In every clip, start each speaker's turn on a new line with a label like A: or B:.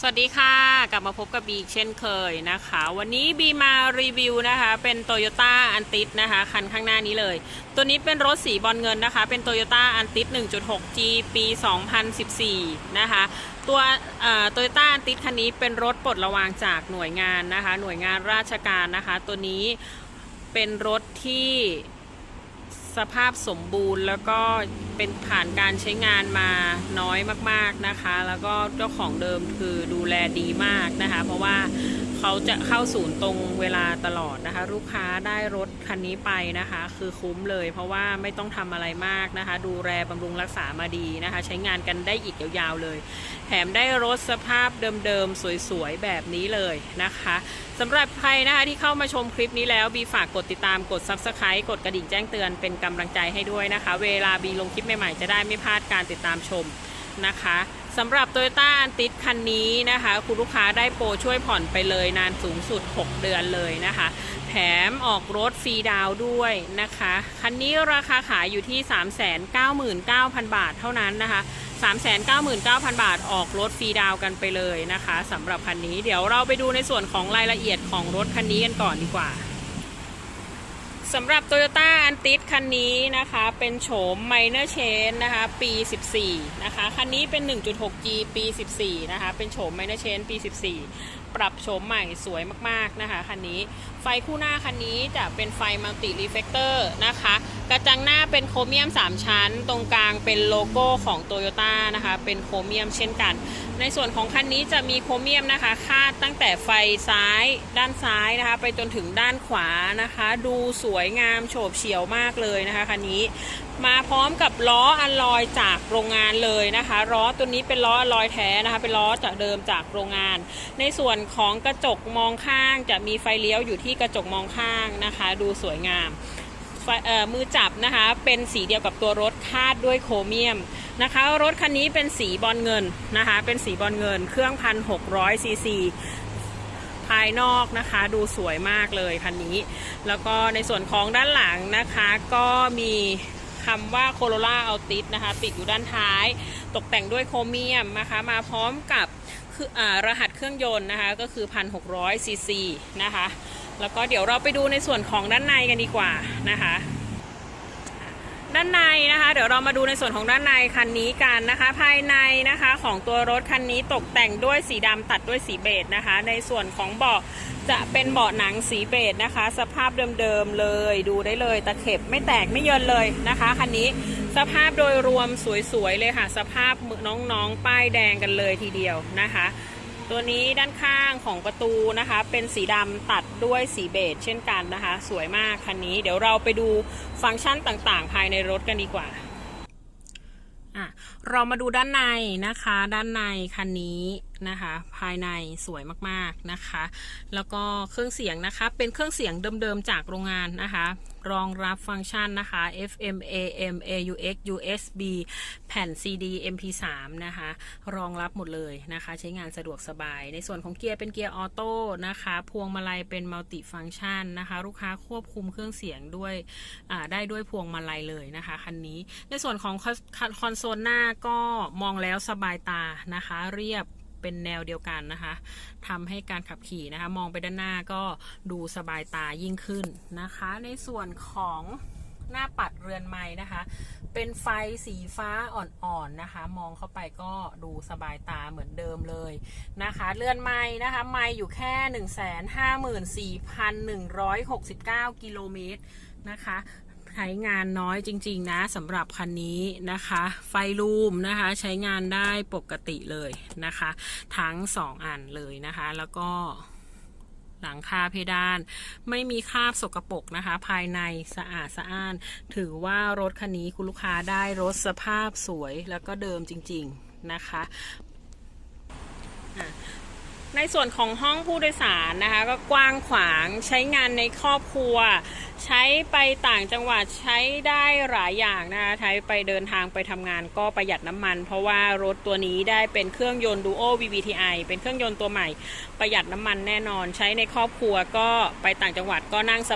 A: สวัสดีค่ะ กลับมาพบกับบีเช่นเคยนะคะ วันนี้บีมารีวิวนะคะ เป็น Toyota a n t i s นะคะ คันข้างหน้านี้เลย ตัวนี้เป็นรถสีบอลเงินนะคะ เป็น Toyota a n t i s 1.6G ปี 2014 นะคะ ตัวโตโยต้าอันติสคันนี้เป็นรถปลดระวางจากหน่วยงานนะคะ หน่วยงานราชการนะคะ ตัวนี้เป็นรถที่ สภาพสมบูรณ์แล้วก็เป็นผ่านการใช้งานมาน้อยมากๆนะคะ แล้วก็เจ้าของเดิมคือดูแลดีมากนะคะ เพราะว่า เขาจะเข้าศูนย์ตรงเวลาตลอดนะคะ ลูกค้าได้รถคันนี้ไปนะคะ คือคุ้มเลย เพราะว่าไม่ต้องทำอะไรมากนะคะ ดูแลบำรุงรักษามาดีนะคะ ใช้งานกันได้อีกยาวๆเลย แถมได้รถสภาพเดิมๆ สวยๆ แบบนี้เลยนะคะสำหรับใครนะคะที่เข้ามาชมคลิปนี้แล้วบีฝากกดติดตามกด Subscribe กดกระดิ่งแจ้งเตือนเป็นกำลังใจให้ด้วยนะคะ เวลาบีลงคลิปใหม่ๆ จะได้ไม่พลาดการติดตามชม นะคะสำหรับ Toyota a n t i s คันนี้นะคะ คุณลูกค้าได้โปรช่วยผ่อนไปเลยนานสูงสุด 6 เดือนเลยนะคะ แถมออกรถฟรีดาวด้วยนะคะ คันนี้ราคาขายอยู่ที่ 399,000 บาทเท่านั้นนะคะ 399,000 บาทออกรถฟรีดาวกันไปเลยนะคะสำหรับคันนี้เดี๋ยวเราไปดูในส่วนของรายละเอียดของรถคันนี้กันก่อนดีกว่า สำหรับ Toyota a n t i s คันนี้นะคะ เป็นโฉม Minor Change นะคะ ปี 14 นะคะ คันนี้เป็น 1.6G ปี 14 นะคะ เป็นโฉม Minor Change ปี 14 ปรับโฉมใหม่สวยมากๆนะคะ คันนี้ ไฟคู่หน้าคันนี้จะเป็นไฟมัลติรีเฟกเตอร์นะคะ กระจังหน้าเป็นโครเมียม 3 ชั้น ตรงกลางเป็นโลโก้ของ Toyota นะคะ เป็นโครเมียมเช่นกัน ในส่วนของคันนี้จะมีโครเมียมนะคะ คาดตั้งแต่ไฟซ้าย ด้านซ้ายนะคะ ไปจนถึงด้านขวานะคะ ดูสวยยงามโฉบเฉี่ยวมากเลยนะคะคันนี้ มาพร้อมกับล้ออัลลอยจากโรงงานเลยนะคะล้อตัวนี้เป็นล้ออัลลอยแท้นะคะ เป็นล้อจากเดิมจากโรงงาน ในส่วนของกระจกมองข้าง จะมีไฟเลี้ยวอยู่ที่กระจกมองข้างนะคะ ดูสวยงามมือจับนะคะเป็นสีเดียวกับตัวรถคาดด้วยโครเมียมนะคะ รถคันนี้เป็นสีบอลเงินนะคะ เป็นสีบอลเงิน เครื่องพันหกร้อยซีซี ภายนอกนะคะ ดูสวยมากเลยคันนี้ แล้วก็ในส่วนของด้านหลังนะคะ ก็มีคำว่า Corolla Altis นะคะ ติดอยู่ด้านท้าย ตกแต่งด้วยโครเมียมนะคะ มาพร้อมกับคืออรหัสเครื่องยนต์นะคะ ก็คือ 1,600ซีซีนะคะ แล้วก็เดี๋ยวเราไปดูในส่วนของด้านในกันดีกว่านะคะ ด้านในนะคะ เดี๋ยวเรามาดูในส่วนของด้านในคันนี้กันนะคะ ภายในนะคะของตัวรถคันนี้ตกแต่งด้วยสีดำตัดด้วยสีเบจนะคะ ในส่วนของเบาะจะเป็นเบาะหนังสีเบจนะคะ สภาพเดิมๆเลยดูได้เลย ตะเข็บไม่แตกไม่เยินเลยนะคะคันนี้สภาพโดยรวมสวยๆเลยค่ะ สภาพน้องๆป้ายแดงกันเลยทีเดียวนะคะ ตัวนี้ด้านข้างของประตูนะคะ เป็นสีดำตัดด้วยสีเบจเช่นกันนะคะ สวยมากคันนี้เดี๋ยวเราไปดูฟังก์ชันต่างๆ ภายในรถกันดีกว่าอะเรามาดูด้านในนะคะ ด้านในคันนี้นะคะ ภายในสวยมากๆนะคะ แล้วก็เครื่องเสียงนะคะ เป็นเครื่องเสียงเดิมๆจากโรงงานนะคะ รองรับฟังก์ชันนะคะ FM AM AUX USB แผ่น CD MP3 นะคะ รองรับหมดเลยนะคะ ใช้งานสะดวกสบาย ในส่วนของเกียร์เป็นเกียร์ออโต้นะคะ พวงมาลัยเป็นมัลติฟังก์ชันนะคะ ลูกค้าควบคุมเครื่องเสียงด้วยได้ด้วยพวงมาลัยเลยนะคะคันนี้ ในส่วนของคอนโซลหน้าก็มองแล้วสบายตานะคะ เรียบ เป็นแนวเดียวกันนะคะทำให้การขับขี่นะคะ มองไปด้านหน้าก็ดูสบายตายิ่งขึ้นนะคะ ในส่วนของหน้าปัดเรือนไม้นะคะ เป็นไฟสีฟ้าอ่อนๆนะคะ มองเข้าไปก็ดูสบายตาเหมือนเดิมเลยนะคะ เรือนไม้นะคะ ไม้อยู่แค่ 154,169 กิโลเมตรนะคะ ใช้งานน้อยจริง ๆ นะสำหรับคันนี้นะคะ ไฟลูมนะคะใช้งานได้ปกติเลยนะคะ ทั้ง 2 อันเลยนะคะ แล้วก็หลังคาเพดาน ไม่มีคราบสกปรกนะคะ ภายในสะอาดสะอ้าน ถือว่ารถคันนี้คุณลูกค้าได้รถสภาพสวยแล้วก็เดิมจริง ๆนะคะ ในส่วนของห้องผู้โดยสารนะคะ ก็กว้างขวางใช้งานในครอบครัว ใช้ไปต่างจังหวัดใช้ได้หลายอย่างนะคะใช้ไปเดินทางไปทำงานก็ประหยัดน้ำมัน เพราะว่ารถตัวนี้ได้เป็นเครื่องยนต์ Duo VVTi เป็นเครื่องยนต์ตัวใหม่ ประหยัดน้ำมันแน่นอน ใช้ในครอบครัวก็ไปต่างจังหวัดก็นั่งส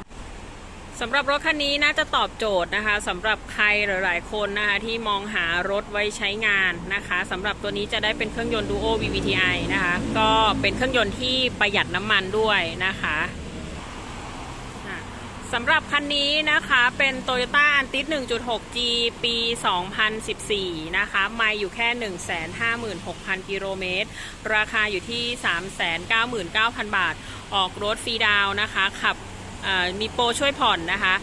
A: สำหรับรถคันนี้น่าจะตอบโจทย์นะคะสำหรับใครหลายๆ คนนะคะที่มองหารถไว้ใช้งานนะคะสำหรับตัวนี้จะได้เป็นเครื่องยนต์ Duo VVTi นะคะก็เป็นเครื่องยนต์ที่ประหยัดน้ำมันด้วยนะคะสำหรับคันนี้นะคะเป็น Toyota Antis 1.6G ปี 2014 นะคะไม่อยู่แค่ 156,000 กิโลเมตร ราคาอยู่ที่ 399,000 บาท ออกรถฟรีดาวนะคะขับ มีโปรช่วยผ่อนนะคะ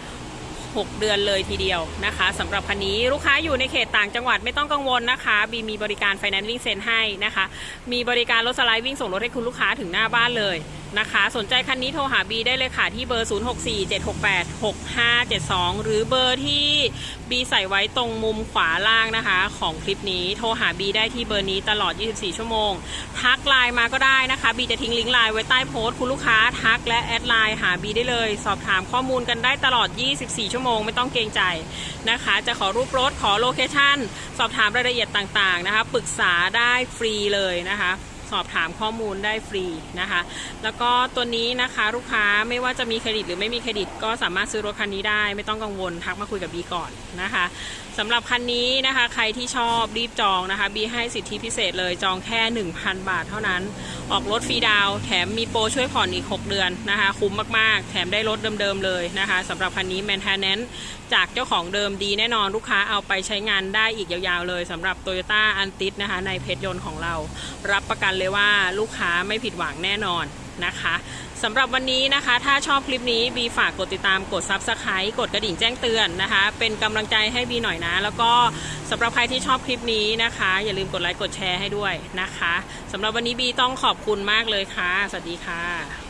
A: 6 เดือนเลยทีเดียวนะคะสำหรับคันนี้ลูกค้าอยู่ในเขตต่างจังหวัดไม่ต้องกังวลนะคะบีมีบริการไฟแนนซ์วิ่งเซ็นให้นะคะ มีบริการรถสไลด์วิ่งส่งรถให้คุณลูกค้าถึงหน้าบ้านเลย นะคะ สนใจคันนี้โทรหาบีได้เลยค่ะ ที่เบอร์ 0647686572 หรือเบอร์ที่บีใส่ไว้ตรงมุมขวาล่างนะคะ ของคลิปนี้โทรหาบีได้ที่เบอร์นี้ตลอด 24 ชั่วโมง ทักไลน์มาก็ได้นะคะบีจะทิ้งลิงก์ไลน์ไว้ใต้โพสต์คุณลูกค้าทักและแอดไลน์หาบีได้เลย สอบถามข้อมูลกันได้ตลอด 24 ชั่วโมง ไม่ต้องเกรงใจนะคะ จะขอรูปรถขอโลเคชั่นสอบถามรายละเอียดต่างๆนะคะปรึกษาได้ฟรีเลยนะคะ สอบถามข้อมูลได้ฟรีนะคะ แล้วก็ตัวนี้นะคะลูกค้าไม่ว่าจะมีเครดิตหรือไม่มีเครดิต ก็สามารถซื้อรถคันนี้ได้ ไม่ต้องกังวลทักมาคุยกับบีก่อนนะคะสำหรับคันนี้นะคะ ใครที่ชอบรีบจองนะคะบีให้สิทธิพิเศษเลยจองแค่ 1,000 บาทเท่านั้น ออกรถฟรีดาว แถมมีโปรช่วยผ่อนอีก 6 เดือนนะคะ คุ้มมากๆ แถมได้รถเดิมๆเลยนะคะสำหรับคันนี้แมนเทนแนนจากเจ้าของเดิมดีแน่นอนลูกค้าเอาไปใช้งานได้อีกยาวๆเลยสำหรับ Toyota a n t i s นะคะในเพจยนต์ของเรา รับประกันเลยว่าลูกค้าไม่ผิดหวังแน่นอนนะคะสำหรับวันนี้นะคะ ถ้าชอบคลิปนี้บีฝากกดติดตามกด Subscribe กดกระดิ่งแจ้งเตือนนะคะ เป็นกำลังใจให้บีหน่อยนะ แล้วก็สำหรับใครที่ชอบคลิปนี้นะคะ อย่าลืมกดไลค์กดแชร์ให้ด้วยนะคะสำหรับวันนี้บีต้องขอบคุณมากเลยค่ะ สวัสดีค่ะ